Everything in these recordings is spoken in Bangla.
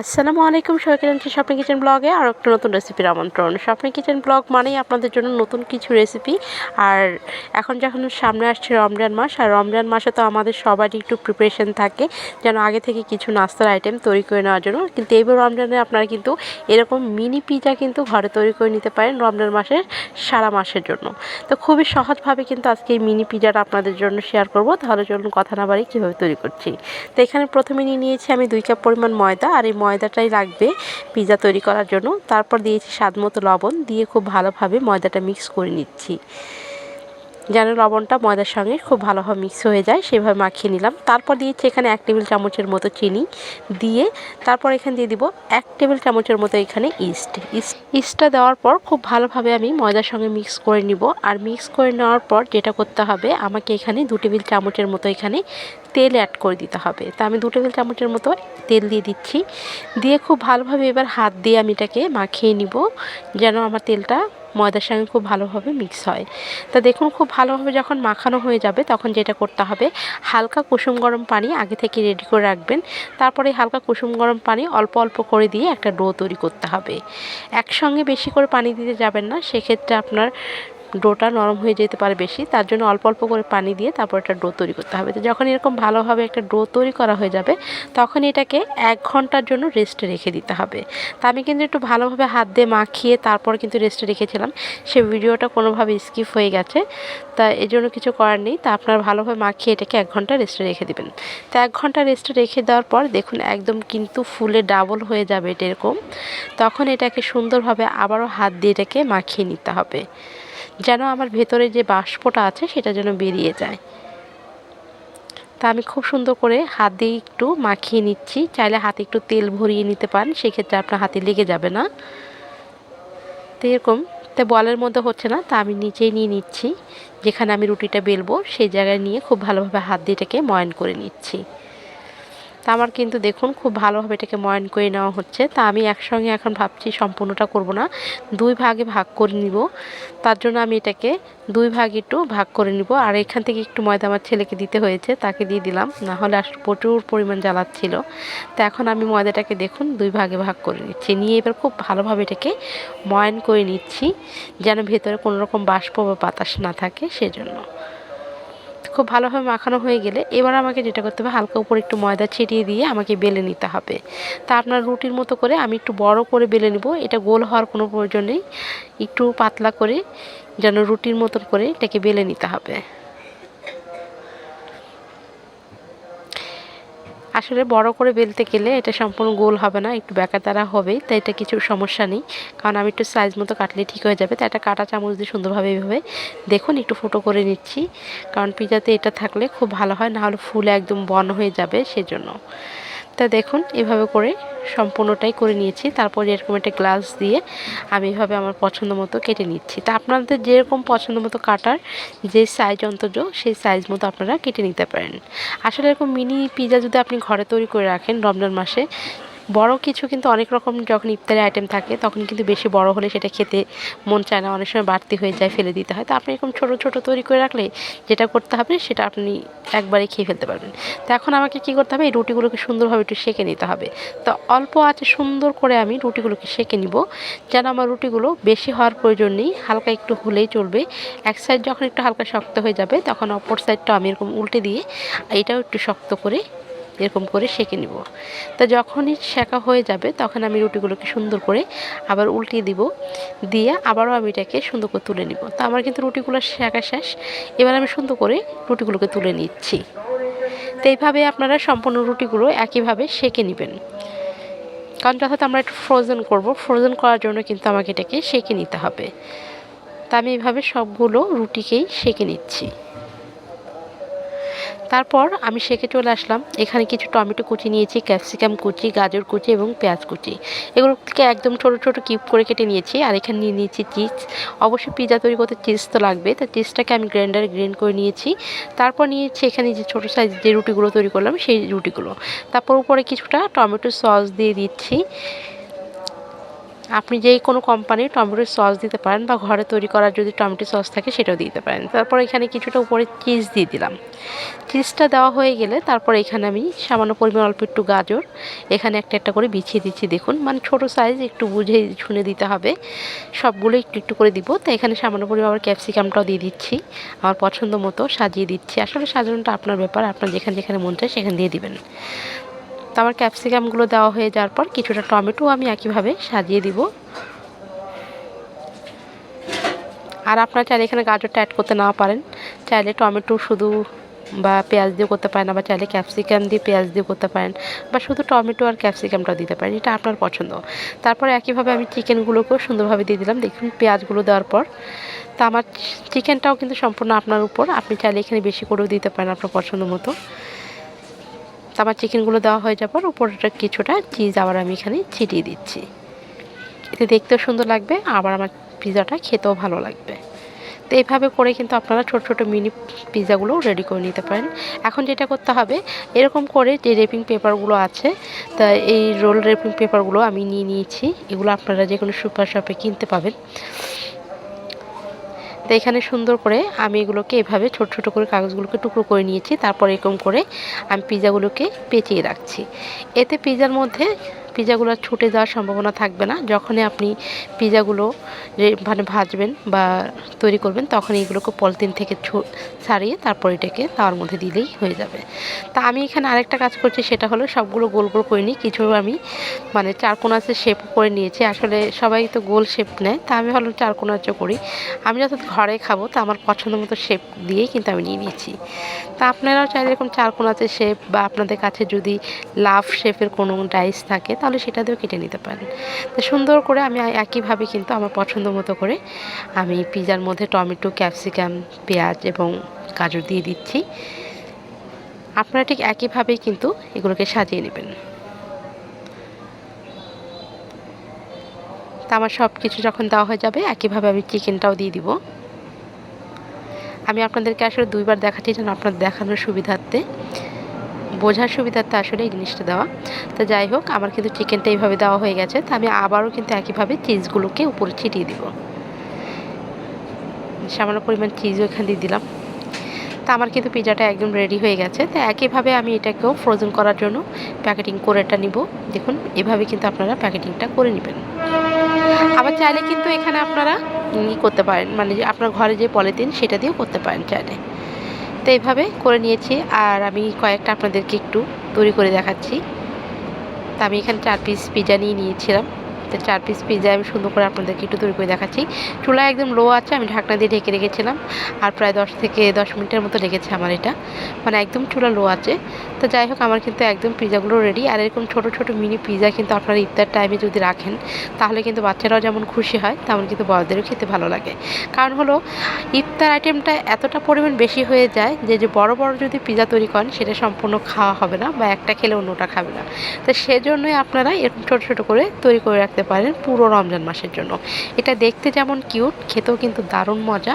আসসালামু আলাইকুম সবাইকে জানছি স্বপ্ন কিচেন ব্লগে আর একটা নতুন রেসিপির আমন্ত্রণ। স্বপ্ন কিচেন ব্লগ মানেই আপনাদের জন্য নতুন কিছু রেসিপি আর এখন যখন সামনে আসছে রমজান মাস, আর রমজান মাসে তো আমাদের সবারই একটু প্রিপারেশন থাকে, যেন আগে থেকে কিছু নাস্তার আইটেম তৈরি করে নেওয়ার জন্য। কিন্তু এইবার রমজানে আপনারা কিন্তু এরকম মিনি পিজা কিন্তু ঘরে তৈরি করে নিতে পারেন রমজান মাসের সারা মাসের জন্য। তো খুবই সহজভাবে কিন্তু আজকে এই মিনি পিজাটা আপনাদের জন্য শেয়ার করব। তাহলে চলুন কথা না বাড়ি কীভাবে তৈরি করছি। তো এখানে প্রথমে নিয়ে নিয়েছি আমি দুই কাপ পরিমাণ ময়দা, আর এই ময়দাটাই লাগবে পিজা তৈরি করার জন্য। তারপর দিয়েছি স্বাদ মতো লবণ, দিয়ে খুব ভালোভাবে ময়দাটা মিক্স করে নিচ্ছি। যেন লবণটা ময়দার সঙ্গে খুব ভালোভাবে মিক্স হয়ে যায়, সেভাবে মাখিয়ে নিলাম। তারপর দিয়েছি এখানে এক টেবিল চামচের মতো চিনি দিয়ে, তারপর এখানে দিয়ে দিব এক টেবিল চামচের মতো এখানে ইস্ট। ইস্ট, ইস্টটা দেওয়ার পর খুব ভালোভাবে আমি ময়দার সঙ্গে মিক্স করে নিব। আর মিক্স করে নেওয়ার পর যেটা করতে হবে, আমাকে এখানে দু টেবিল চামচের মতো এখানে তেল অ্যাড করে দিতে হবে। তা আমি দু টেবিল চামচের মতো তেল দিয়ে দিচ্ছি। দিয়ে খুব ভালোভাবে এবার হাত দিয়ে আমি এটাকে মাখিয়ে নিব, যেন আমার তেলটা ময়দার সঙ্গে খুব ভালোভাবে মিক্স হয়। তা দেখুন খুব ভালোভাবে যখন মাখানো হয়ে যাবে তখন যেটা করতে হবে, হালকা কুসুম গরম পানি আগে থেকে রেডি করে রাখবেন। তারপরে হালকা কুসুম গরম পানি অল্প অল্প করে দিয়ে একটা ডো তৈরি করতে হবে। একসঙ্গে বেশি করে পানি দিতে যাবেন না, সেক্ষেত্রে আপনার ডোটা নরম হয়ে যেতে পারে বেশি, তার জন্য অল্প অল্প করে পানি দিয়ে তারপর একটা ডো তৈরি করতে হবে। তো যখন এরকম ভালোভাবে একটা ডো তৈরি করা হয়ে যাবে, তখন এটাকে এক ঘণ্টার জন্য রেস্টে রেখে দিতে হবে। তা আমি কিন্তু একটু ভালোভাবে হাত দিয়ে মাখিয়ে তারপর কিন্তু রেস্টে রেখেছিলাম। সে ভিডিওটা কোনোভাবে স্কিপ হয়ে গেছে। তা এই জন্য কিছু করার নেই। তা আপনার ভালোভাবে মাখিয়ে এটাকে এক ঘণ্টা রেস্টে রেখে দেবেন। তো এক ঘণ্টা রেস্টে রেখে দেওয়ার পর দেখুন একদম কিন্তু ফুলে ডাবল হয়ে যাবে এটা এরকম। তখন এটাকে সুন্দরভাবে আবারও হাত দিয়ে এটাকে মাখিয়ে নিতে হবে। যেন আমার ভেতরে যে বাষ্পটা আছে সেটা যেন বেরিয়ে যায়। তা আমি খুব সুন্দর করে হাত দিয়ে একটু মাখিয়ে নিচ্ছি। চাইলে হাতে একটু তেল ভরিয়ে নিতে পারেন, সেক্ষেত্রে আপনার হাতে লেগে যাবে না। তো এরকম, তো বলের মধ্যে হচ্ছে না, তা আমি নিচেই নিয়ে নিচ্ছি। যেখানে আমি রুটিটা বেলবো, সেই জায়গায় নিয়ে খুব ভালোভাবে হাত দিয়ে এটাকে ময়ন করে নিচ্ছি। তা আমার কিন্তু দেখুন খুব ভালোভাবে এটাকে ময়ন করে নেওয়া হচ্ছে। তা আমি একসঙ্গে এখন ভাবছি সম্পূর্ণটা করব না। দুই ভাগে ভাগ করে নিব। তার জন্য আমি এটাকে দুই ভাগ একটু ভাগ করে নিব। আর এখান থেকে একটু ময়দা আমার ছেলেকে দিতে হয়েছে, তাকে দিয়ে দিলাম। না হলে আসলে প্রচুর পরিমাণ জ্বালাচ্ছিল। তো এখন আমি ময়দাটাকে দেখুন দুই ভাগে ভাগ করে নিচ্ছি। নিয়ে এবার খুব ভালোভাবে এটাকে ময়ন করে নিচ্ছি, যেন ভেতরে কোনো রকম বাষ্প বা বাতাস না থাকে সেজন্য। খুব ভালোভাবে মাখানো হয়ে গেলে এবার আমাকে যেটা করতে হবে, হালকা উপরে একটু ময়দা ছিটিয়ে দিয়ে আমাকে বেলে নিতে হবে। তা আপনার রুটির মতো করে আমি একটু বড় করে বেলে নেব, এটা গোল হওয়ার কোনো প্রয়োজন নেই। একটু পাতলা করে যেন রুটির মতন করে এটাকে বেলে নিতে হবে। আসলে বড় করে বেলতে গেলে এটা সম্পূর্ণ গোল হবে না, একটু বেকার তারা হবে তাই এটা কিছু সমস্যা নেই। কারণ আমি একটু সাইজ মতো কাটলে ঠিক হয়ে যাবে তাই এটা কাটা চামচ দিয়ে সুন্দরভাবে এইভাবে দেখুন, একটু ফুটো করে নিচ্ছি। কারণ পিজাতে এটা থাকলে খুব ভালো হয় না হলে ফুল একদম বন হয়ে যাবে, সেজন্য। তা দেখুন, এভাবে করে সম্পূর্ণটাই করে নিয়েছি। তারপর এরকম একটা গ্লাস দিয়ে আমি এভাবে আমার পছন্দ মতো কেটে নিচ্ছি। তা আপনাদের যেরকম পছন্দ মতো কাটার যে সাইজ অন্তর্য, সেই সাইজ মতো আপনারা কেটে নিতে পারেন। আসলে এরকম মিনি পিজা যদি আপনি ঘরে তৈরি করে রাখেন রমজান মাসে বড় কিছু কিন্তু অনেক রকম যখন ইফতারি আইটেম থাকে, তখন কিন্তু বেশি বড় হলে সেটা খেতে মন চায় না। অনেক সময় বাড়তি হয়ে যায়, ফেলে দিতে হয়। তো আপনি এরকম ছোটো ছোটো তৈরি করে রাখলে যেটা করতে হবে, সেটা আপনি একবারে খেয়ে ফেলতে পারবেন। তো এখন আমাকে কী করতে হবে, এই রুটিগুলোকে সুন্দরভাবে একটু সেঁকে নিতে হবে। তো অল্প আছে সুন্দর করে আমি রুটিগুলোকে সেঁকে নিব, যেন আমার রুটিগুলো বেশি হওয়ার প্রয়োজন নেই, হালকা একটু হলেই চলবে। এক সাইড যখন একটু হালকা শক্ত হয়ে যাবে, তখন অপর সাইডটা আমি এরকম উল্টে দিয়ে এটাও একটু শক্ত করে এরকম করে সেঁকে নিব। তা যখনই শেখা হয়ে যাবে তখন আমি রুটিগুলোকে সুন্দর করে আবার উল্টিয়ে দিব, দিয়ে আবারও আমি এটাকে সুন্দর করে তুলে নিব। তো আমার কিন্তু রুটিগুলো শেখা শেষ, এবার আমি সুন্দর করে রুটিগুলোকে তুলে নিচ্ছি। তো এইভাবে আপনারা সম্পূর্ণ রুটিগুলো একইভাবে সেঁকে নেবেন। কারণ যথাযথ আমরা একটু ফ্রোজেন করব ফ্রোজেন করার জন্য কিন্তু আমাকে এটাকে সেঁকে নিতে হবে। তা আমি এইভাবে সবগুলো রুটিকেই সেঁকে নিচ্ছি। তারপর আমি সেকে চলে আসলাম। এখানে কিছু টমেটো কুচি নিয়েছি, ক্যাপসিকাম কুচি, গাজর কুচি এবং পেঁয়াজ কুচি। এগুলোকে একদম ছোট ছোট কিউব করে কেটে নিয়েছি আর এখানে নিয়ে নিয়েছি চিজ। অবশ্যই পিজা তৈরি করতে চিজ তো লাগবে। তো চিজটাকে আমি গ্রাইন্ডারে গ্রেন্ড করে নিয়েছি। তারপর নিয়েছি এখানে যে ছোটো সাইজ যে রুটিগুলো তৈরি করলাম সেই রুটিগুলো। তারপর উপরে কিছুটা টমেটো সস দিয়ে দিচ্ছি। আপনি যেই কোনো কোম্পানির টমেটোর সস দিতে পারেন বা ঘরে তৈরি করার যদি টমেটো সস থাকে সেটাও দিতে পারেন। তারপর এখানে কিছুটা উপরে চিজ দিয়ে দিলাম। চিজটা দেওয়া হয়ে গেলে তারপর এখানে আমি সামান্য পরিমাণ অল্প একটু গাজর, এখানে একটা একটা করে বিছিয়ে দিচ্ছি। দেখুন মানে ছোট সাইজ একটু বুঝে শুনে দিতে হবে। সবগুলো একটু একটু করে দিব। তো এখানে সামান্য পরিমাণ আবার ক্যাপসিকামটাও দিয়ে দিচ্ছি। আমার পছন্দ মতো সাজিয়ে দিচ্ছি। আসলে সাজানোটা আপনার ব্যাপার। আপনার যেখানে যেখানে মন চায় সেখানে দিয়ে দিবেন। তো আমার ক্যাপসিকামগুলো দেওয়া হয়ে যাওয়ার পর কিছুটা টমেটো আমি একইভাবে সাজিয়ে দিব। আর আপনারা চাইলে এখানে গাজরটা অ্যাড করতে না পারেন। চাইলে টমেটো শুধু বা পেঁয়াজ দিয়ে করতে পারেন, আবার চাইলে ক্যাপসিকাম দিয়ে পেঁয়াজ দিয়ে করতে পারেন, বা শুধু টমেটো আর ক্যাপসিকামটা দিতে পারেন, এটা আপনার পছন্দ। তারপরে একইভাবে আমি চিকেনগুলোকেও সুন্দরভাবে দিয়ে দিলাম। দেখুন, পেঁয়াজগুলো দেওয়ার পর তা আমার চিকেনটাও কিন্তু সম্পূর্ণ আপনার উপর। আপনি চাইলে এখানে বেশি করেও দিতে পারেন আপনার পছন্দ মতো। তো আমার চিকেনগুলো দেওয়া হয়ে যাবার উপরটা কিছুটা চিজ আবার আমি এখানে ছিটিয়ে দিচ্ছি। এতে দেখতেও সুন্দর লাগবে, আবার আমার পিৎজাটা খেতেও ভালো লাগবে। তো এইভাবে করে কিন্তু আপনারা ছোট ছোট মিনি পিৎজাগুলো রেডি করে নিতে পারেন। এখন যেটা করতে হবে, এরকম করে যে রেপিং পেপারগুলো আছে, তা এই রোল রেপিং পেপারগুলো আমি নিয়ে নিয়েছি। এগুলো আপনারা যে কোনো সুপার শপে কিনতে পাবেন। তো এখানে সুন্দর করে আমি এগুলোকে এভাবে ছোট ছোট করে কাগজগুলোকে টুকরো করে নিয়েছি, তারপর এরকম করে আমি পিজাগুলোকে পেঁচিয়ে রাখছি। এতে পিজার মধ্যে পিজাগুলো ছুটে যাওয়ার সম্ভাবনা থাকবে না। যখনই আপনি পিজাগুলো মানে ভাজবেন বা তৈরি করবেন তখন এইগুলোকে পলিথিন থেকে ছাড়িয়ে তারপর এটাকে তাওয়ার মধ্যে দিলেই হয়ে যাবে। তা আমি এখানে আরেকটা কাজ করছি, সেটা হলো সবগুলো গোল গোল করে নিই। কিছু আমি মানে চারকোনাচে শেপ করে নিয়েছি। আসলে সবাই তো গোল শেপ নেয়, তা আমি হলো চারকোনাচে করি। আমি যত ঘরে খাব, তা আমার পছন্দ মতো শেপ দিয়েই কিন্তু আমি নিয়ে নিয়েছি। তা আপনারাও চাইলে এরকম চারকোনাচে শেপ বা আপনাদের কাছে যদি লাভ শেপের কোনো ডাইস থাকে তাহলে সেটা দিয়েও কেটে নিতে পারেন। তো সুন্দর করে আমি একইভাবে কিন্তু আমার পছন্দ মতো করে আমি পিজার মধ্যে টমেটো, ক্যাপসিকাম, পেঁয়াজ এবং গাজর দিয়ে দিচ্ছি। আপনারা ঠিক একইভাবেই কিন্তু এগুলোকে সাজিয়ে নেবেন। তা আমার সব কিছু যখন দেওয়া হয়ে যাবে, একইভাবে আমি চিকেনটাও দিয়ে দিব। আমি আপনাদেরকে আসলে দুইবার দেখাচ্ছি যেন আপনার দেখানোর সুবিধার্থে। বোঝার সুবিধার্থে আসলে এই জিনিসটা দেওয়া। তো যাই হোক, আমার কিন্তু চিকেনটা এইভাবে দেওয়া হয়ে গেছে। তো আমি আবারও কিন্তু একইভাবে চিজগুলোকে উপরে ছিটিয়ে দিব। সামান্য পরিমাণ চিজও এখানে দিয়ে দিলাম। তা আমার কিন্তু পিজাটা একদম রেডি হয়ে গেছে। তো একইভাবে আমি এটাকেও ফ্রোজেন করার জন্য প্যাকেটিং করে এটা নিব। দেখুন, এভাবে কিন্তু আপনারা প্যাকেটিংটা করে নেবেন। আবার চাইলে কিন্তু এখানে আপনারা করতে পারেন মানে আপনার ঘরে যে পলিথিন, সেটা দিয়েও করতে পারেন চাইলে। তো এইভাবে করে নিয়েছি আর আমি কয়েকটা আপনাদেরকে একটু তৈরি করে দেখাচ্ছি। তা আমি এখানে চার পিস পিজা নিয়ে নিয়েছিলাম। তো চার পিস পিজা আমি সুন্দর করে আপনাদেরকে একটু তৈরি করে দেখাচ্ছি। চুলা একদম লো আছে, আমি ঢাকনা দিয়ে ঢেকে রেখেছিলাম। আর প্রায় দশ থেকে দশ মিনিটের মতো লেগেছে আমার এটা। মানে একদম চুলা লো আছে। তো যাই হোক, আমার কিন্তু একদম পিজাগুলো রেডি আর এরকম ছোট ছোট মিনি পিজা কিন্তু আপনারা ইফতার টাইমে যদি রাখেন, তাহলে কিন্তু বাচ্চারাও যেমন খুশি হয়, তেমন কিন্তু বড়দেরও খেতে ভালো লাগে। কারণ হলো, ইফতার আইটেমটা এতটা পরিমাণ বেশি হয়ে যায় যে যে বড় বড় যদি পিজা তৈরি করেন, সেটা সম্পূর্ণ খাওয়া হবে না বা একটা খেলে অন্যটা খাবে না। তো সেজন্যই আপনারা এরকম ছোটো ছোটো করে তৈরি করে রাখতে পারেন পুরো রমজান মাসের জন্য। এটা দেখতে যেমন কিউট খেতেও কিন্তু দারুণ মজা।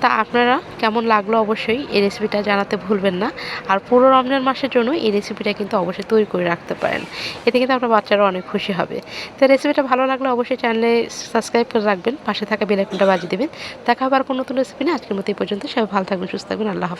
তা আপনারা কেমন লাগল অবশ্যই এই রেসিপিটা জানাতে ভুলবেন না। আর পুরো রমজান মাসের জন্য এই রেসিপিটা কিন্তু অবশ্যই তৈরি করে রাখতে পারেন। এতে কিন্তু আপনার বাচ্চারা অনেক খুশি হবে। তো রেসিপিটা ভালো লাগলে অবশ্যই চ্যানেলে সাবস্ক্রাইব করে রাখবেন, পাশে থাকা বেলাইকনটা বাজিয়ে দেবেন। দেখা আবার কোনো নতুন রেসিপি না আজকের মতো এই পর্যন্ত। সবাই ভালো থাকবেন, সুস্থ থাকবেন। আল্লাহ